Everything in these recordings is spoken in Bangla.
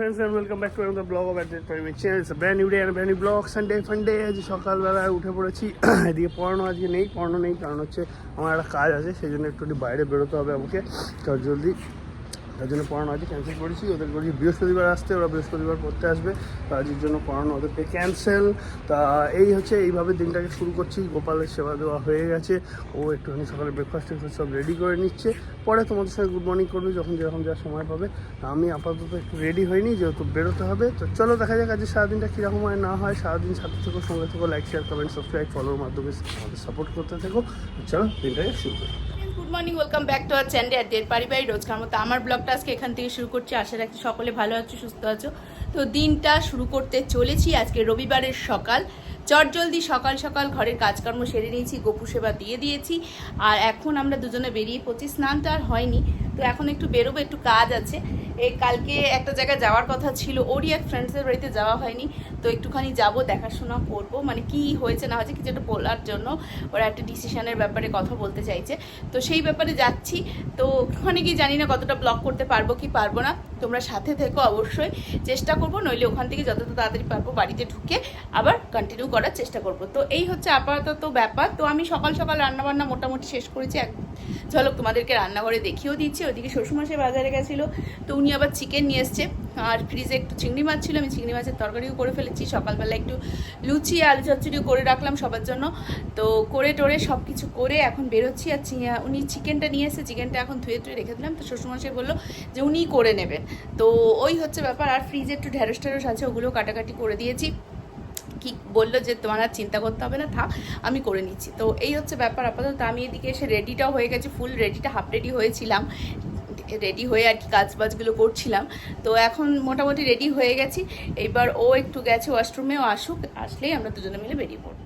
Friends and welcome back to আমাদের ব্লগ অফ অ্যাডেট টাইমের channels brand blog Sunday funday আজ সকালবেলায় উঠে পড়েছি। এদিকে পড়ানো আজকে নেই, পড়ানো নেই। কারণ হচ্ছে আমার একটা কাজ আছে, সেই জন্য একটু বাইরে বেরোতে হবে আমাকে। চল জলদি তার জন্য পড়ানো আজকে ক্যান্সেল করেছি। ওদের বলছি বৃহস্পতিবার আসতে ওরা বৃহস্পতিবার পড়তে আসবে। কাজের জন্য পড়ানো, ওদেরকে ক্যান্সেল তা এই হচ্ছে, এইভাবে দিনটাকে শুরু করছি। গোপালের সেবা দেওয়া হয়ে গেছে। ও একটুখানি সকালে ব্রেকফাস্ট সব রেডি করে নিচ্ছে। পরে তোমাদের সঙ্গে গুড মর্নিং করবে, যখন যেরকম যা সময় পাবে। আমি আপাতত একটু রেডি হইনি যেহেতু বেরোতে হবে। তো চলো দেখা যাক আজকে সারাদিনটা কীরকম হয়, না হয়। সারাদিন সাথে থেকো, সঙ্গে থেকো লাইক শেয়ার কমেন্ট সাবস্ক্রাইব ফলোর মাধ্যমে আমাদের সাপোর্ট করতে থেকো। তো চলো, দিনটাকে শুরু করি। Good morning welcome back to আর চ্যান্ডে আর দের পারিবারিক রোজকার মতো আমার ব্লগটা আজকে এখান থেকে শুরু করছি। আশা রাখছি সকলে ভালো আছো, সুস্থ আছো। তো দিনটা শুরু করতে চলেছি আজকে রবিবারের সকাল। চটজলদি সকাল সকাল ঘরের কাজকর্ম সেরে নিয়েছি, গোপু সেবা দিয়ে দিয়েছি। আর এখন আমরা দুজনে বেরিয়ে পড়ছি। স্নানটা আর হয়নি। তো এখন একটু বেরোবো, একটু কাজ আছে। এই কালকে একটা জায়গায় যাওয়ার কথা ছিল, ওরই এক ফ্রেন্ডসের বাড়িতে যাওয়া হয়নি। তো একটুখানি যাব, দেখাশোনা করব মানে কি হয়েছে না হয়েছে কিছু একটা বলার জন্য। ওরা একটা ডিসিশনের ব্যাপারে কথা বলতে চাইছে। তো সেই ব্যাপারে যাচ্ছি। তো ওখানে গিয়ে জানি না কতটা ব্লক করতে পারব কি পারব না। তোমরা সাথে থেকো অবশ্যই। চেষ্টা করব, নইলে ওখান থেকে যতটা তাড়াতাড়ি পারব বাড়িতে ঢুকে আবার কন্টিনিউ করার চেষ্টা করব। তো এই হচ্ছে আপাতত ব্যাপার। তো আমি সকাল সকাল রান্নাবান্না মোটামুটি শেষ করেছি। এক ঝলক তোমাদেরকে রান্নাঘরে দেখিয়েও দিচ্ছি। ওদিকে শ্বশুরমশাই বাজারে গেছিল, তো উনি আবার চিকেন নিয়ে এসছে। আর ফ্রিজে একটু চিংড়ি মাছ ছিল, আমি চিংড়ি মাছের তরকারিও করে ফেলেছি। সকালবেলা একটু লুচি, আলু চচ্চড়িও করে রাখলাম সবার জন্য। তো করে টোরে সব কিছু করে এখন বেরোচ্ছি, আর উনি চিকেনটা নিয়ে এসে চিকেনটা এখন ধুয়ে ধুয়ে রেখে দিলাম। তো শ্বশুরমশাই বলল যে উনিই করে নেবেন। তো ওই হচ্ছে ব্যাপার, আর ফ্রিজে একটু ঢেঁড়স ঢেঁড়স আছে, ওগুলো কাটাকাটি করে দিয়েছি। কি বলল যে তোমার আর চিন্তা করতে হবে না, থাক, আমি করে নিচ্ছি। তো এই হচ্ছে ব্যাপার আপাতত। আমি এদিকে এসে রেডিটাও হয়ে গেছি ফুল রেডিটা হাফ রেডি হয়েছিলাম। রেডি হয়ে আর কি কাজ বাজগুলো করছিলাম। তো এখন মোটামুটি রেডি হয়ে গেছি। এইবার ও একটু গেছে ওয়াশরুমেও আসুক, আসলেই আমরা দুজনে মিলে বেরিয়ে পড়ব।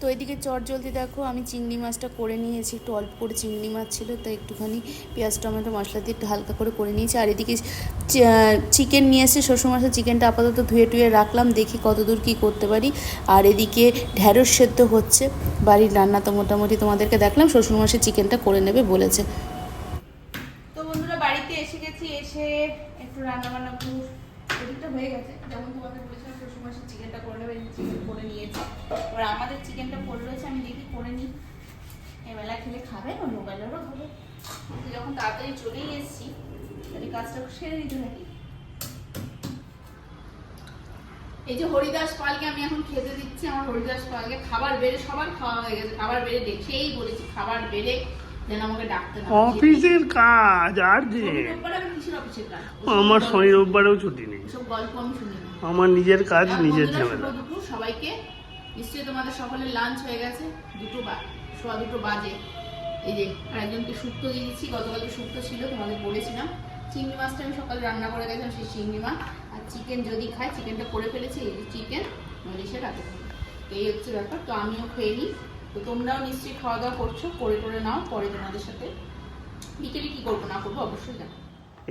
তো এদিকে চট জলদি দেখো, আমি চিংড়ি মাছটা করে নিয়েছি। একটু অল্প করে চিংড়ি মাছ ছিল তো একটুখানি পেঁয়াজ, টমেটো, মশলা দিয়ে একটু হালকা করে করে নিয়েছি। আর এদিকে চিকেন নিয়ে এসে শ্বশুরমশাই। চিকেনটা আপাতত ধুয়ে টুয়ে রাখলাম, দেখি কতদূর কী করতে পারি। আর এদিকে ঢ্যাঁড়স সেদ্ধ হচ্ছে। বাড়ির রান্না তো মোটামুটি তোমাদেরকে দেখলাম, শ্বশুরমশাই চিকেনটা করে নেবে বলেছে। তো বন্ধুরা, বাড়িতে এসে গেছি, এসে একটু রান্না বান্না হয়ে গেছে। যেমন তোমাদের বলেছিলাম চিকেনটা করে নেবে চিকেন করে নিয়েছে। এবার আমাদের চিকেনটা পড়ে রয়েছে, আমি দেখি করে নিই। এবেলা খেলে খাবে আর মোবাইলেরও যখন তাড়াতাড়ি চলেই এসেছি, তাহলে কাজটা সেরে দিতে থাকি। এই যে হরিদাস পালকে আমি এখন খেতে দিচ্ছি, আমার হরিদাস পালকে খাবার বেড়ে, সবার খাওয়া হয়ে গেছে। খাবার বেড়ে দেখেই বলেছি, খাবার বেড়ে যেন আমাকে ডাকতে অফিসের কাজ আর যে? আমার শনি রোববারেও ছুটি নেই। আমার নিজের কাজ নিজের ঝামেলা। সবাইকে। নিশ্চয়ই তোমাদের সকলের লাঞ্চ হয়ে গেছে। দুটো বা সোয়া দুটো বাজে। এই যে একজনকে শুক্তো দিয়েছি গতকালকে শুক্তো ছিল তোমাদের বলেছিলাম। চিংড়ি মাছটা আমি সকালে রান্না করে গেছিলাম সেই চিংড়ি মাছ। আর চিকেন যদি খাই চিকেনটা করে ফেলেছি এই যে চিকেন নলিশে রাখতে হবে এই হচ্ছে ব্যাপার। তো আমিও খেয়ে নিই। তো তোমরাও নিশ্চয়ই খাওয়া দাওয়া করছ, করে করে নাও পরে তোমাদের সাথে। বিকেলে কী করব, না করব, অবশ্যই জানো।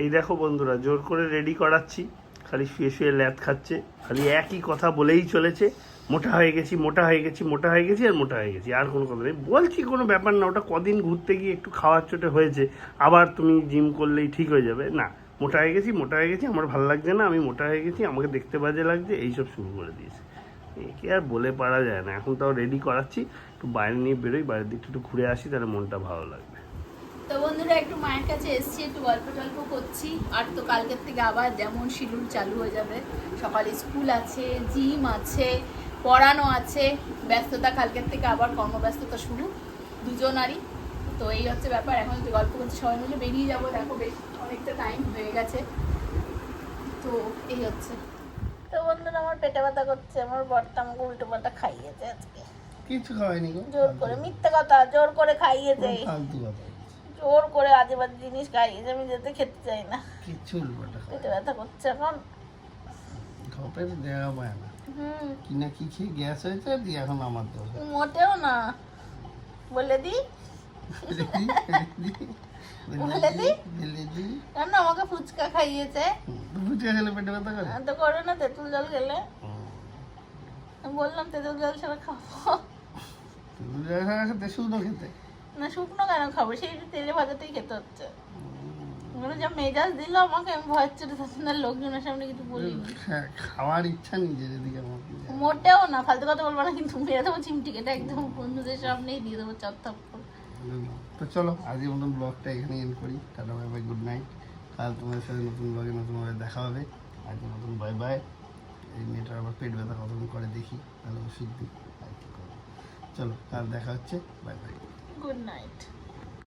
এই দেখো বন্ধুরা, জোর করে রেডি করাচ্ছি। খালি শুয়ে শুয়ে ল্যাদ খাচ্ছে। খালি একই কথা বলেই চলেছে। মোটা হয়ে গেছি, মোটা হয়ে গেছি, মোটা হয়ে গেছি আর মোটা হয়ে গেছি, আর কোনো কথা নেই। বলছি কোনো ব্যাপার না, ওটা কদিন ঘুরতে গিয়ে একটু খাওয়ার চোটে হয়েছে। আবার তুমি জিম করলেই ঠিক হয়ে যাবে। না, মোটা হয়ে গেছি, মোটা হয়ে গেছি, আমার ভালো লাগছে না, আমি মোটা হয়ে গেছি, আমাকে দেখতে বাজে লাগছে, এইসব শুরু করে দিয়েছে। একে আর বলে পারা যায় না, এখন তাও রেডি করাচ্ছি। একটু বাইরে নিয়ে বেরোই বাইরের দিকটা একটু ঘুরে আসি তাহলে মনটা ভালো লাগবে। তো বন্ধুরা একটু মায়ের কাছে এসেছি একটু গল্প টল্প করছি। আর তো কালকের থেকে আবার যেমন শিডিউল চালু হয়ে যাবে সকালে স্কুল আছে জিম আছে পড়ানো আছে ব্যস্ততা কালকের থেকে আবার কর্মব্যস্ততা শুরু দুজনারই। তো এই হচ্ছে ব্যাপার এখন একটু গল্প করছি সবাই মিলে বেরিয়ে যাব। দেখো বেশ অনেকটা টাইম হয়ে গেছে। তো এই হচ্ছে। তো বন্ধুরা আমার পেটে ব্যথা করছে আমার বর্তা আমাকে উল্টো পাল্টা খাইয়েছে আজকে। কিছু খাওয়াইনি গো। জোর করে মিথ্যে কথা জোর করে খাইয়েছে। ফালতু কথা জোর করে আজে বাজে জিনিস খাইয়েছে আমি যেতে খেতে চাই না। উল্টোটা পেটে ব্যথা করছে এখন। ঘপের দেওয়া পায় না। হুম। কি খেয়ে গ্যাস হয়েছে এখন আমার দোষ। মোটেও না। বলে দি। বলে দি দিলে দি কেন আমাকে ফুচকা খাইয়েছে? ফুচকা খেলে পেটে ব্যথা করে? তো করে না তেঁতুল জল খেলে। বললাম তেঁতুল জল ছাড়া খাব। শুধু খেতে। না শুকনো কেন খাব? সেই তেলে ভাজাতেই খেতে হচ্ছে। ওখানে যা মেজাজ দিল আমাকে আমি ভয় থাকছি না লোকজনের সামনে কিছু বলিনি। হ্যাঁ, খাওয়ার ইচ্ছা নিজের মোটেও না ফালতু কথা বলব না কিন্তু মেরে দেবো একদম বন্ধুদের সামনেই দিয়ে দেবো থাপ্পড় তো চলো আজকের মতন ব্লগটা এখানে এন্ড করি। Tata bye bye good night কাল তোমাদের সাথে নতুন ব্লগে নতুনভাবে দেখা হবে। আজকের মতন বাই বাই এই মেয়েটার আবার পেট ব্যথা কতক্ষণ করে দেখি তাহলে ওষুধ দিই চলো কাল দেখা হচ্ছে বাই বাই গুড নাইট